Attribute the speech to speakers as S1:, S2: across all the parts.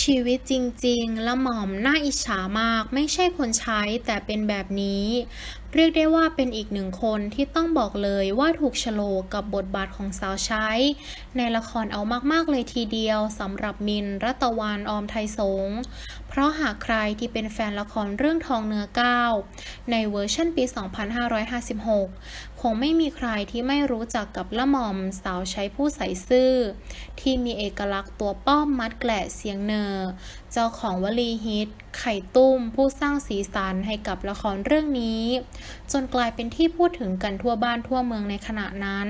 S1: ชีวิตจริงๆ ละหม่อมน่าอิจฉามากไม่ใช่คนใช้แต่เป็นแบบนี้ เรียกได้ว่าเป็นอีกหนึ่งคนที่ต้องบอกเลยว่าถูกโฉลกกับบทบาทของสาวใช้ ในละครเอามากๆเลยทีเดียวสำหรับมินรัตวันออมไทยสง เพราะหากใครที่เป็นแฟนละครเรื่องทองเนื้อก้าวในเวอร์ชันปี 2556 คงไม่มีใครที่ไม่รู้จักกับละหม่อมสาวใช้ผู้ใส่ซื่อ ที่มีเอกลักษณ์ตัวป้อมมัดแกละเสียงเนอ เจ้าของวลีฮิต ไข่ตุ้มผู้สร้างสีสันให้กับละครเรื่องนี้จนกลายเป็นที่พูดถึงกันทั่วบ้านทั่วเมืองในขณะนั้น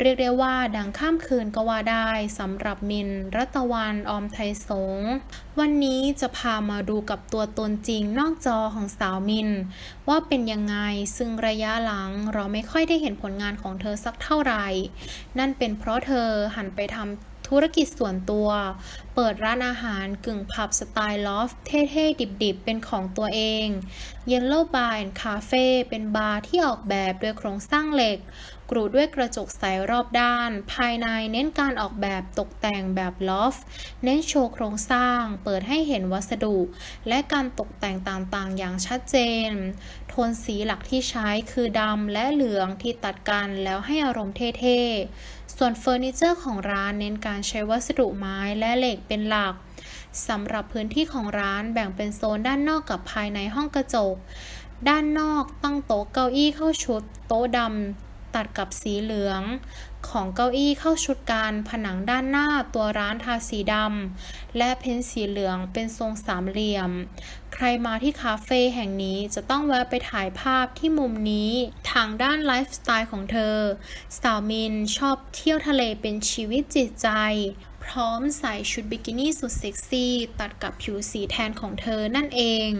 S1: เรียกได้ว่าดังข้ามคืนก็ว่าได้สำหรับมิน รัตวันออมไทยสง วันนี้จะพามาดูกับตัวตนจริงนอกจอของสาวมิน ว่าเป็นยังไงซึ่งระยะหลังเราไม่ค่อยได้เห็นผลงานของเธอสักเท่าไหร่ นั่นเป็นเพราะเธอหันไปทำ ธุรกิจส่วนตัว เปิดร้านอาหารกึ่งผับสไตล์ลอฟเท่ๆ ดิบๆ เป็นของตัวเอง Yellow Bar and Cafe เป็นบาร์ที่ออกแบบโดยโครงสร้างเหล็กกรูด้วยกระจกใสรอบด้าน ภายในเน้นการออกแบบตกแต่งแบบลอฟเน้นโชว์โครงสร้าง เปิดให้เห็นวัสดุ และการตกแต่งต่างๆ อย่างชัดเจน โทนสีหลักที่ใช้คือดำและเหลืองที่ตัดกันแล้วให้อารมณ์เท่ๆ ส่วนเฟอร์นิเจอร์ของร้านเน้นการใช้วัสดุไม้และเหล็กเป็นหลักสำหรับพื้นที่ของร้านแบ่งเป็นโซนด้านนอกกับภายในห้องกระจก ด้านนอกตั้งโต๊ะเก้าอี้เข้าชุด โต๊ะดำ ตัดกับสีเหลือง ของเก้าอี้เข้าชุดการผนังด้านหน้าตัวร้านทาสีดำและเพ้นสีเหลืองเป็นทรงสามเหลี่ยม ใครมาที่คาเฟ่แห่งนี้จะต้องแวะไปถ่ายภาพที่มุมนี้ ทางด้านไลฟ์สไตล์ของเธอ สาวมินชอบเที่ยวทะเลเป็นชีวิตจิตใจพร้อมใส่ชุดบิกินี่สุดเซ็กซี่ ตัดกับผิวสีแทนของเธอนั่นเอง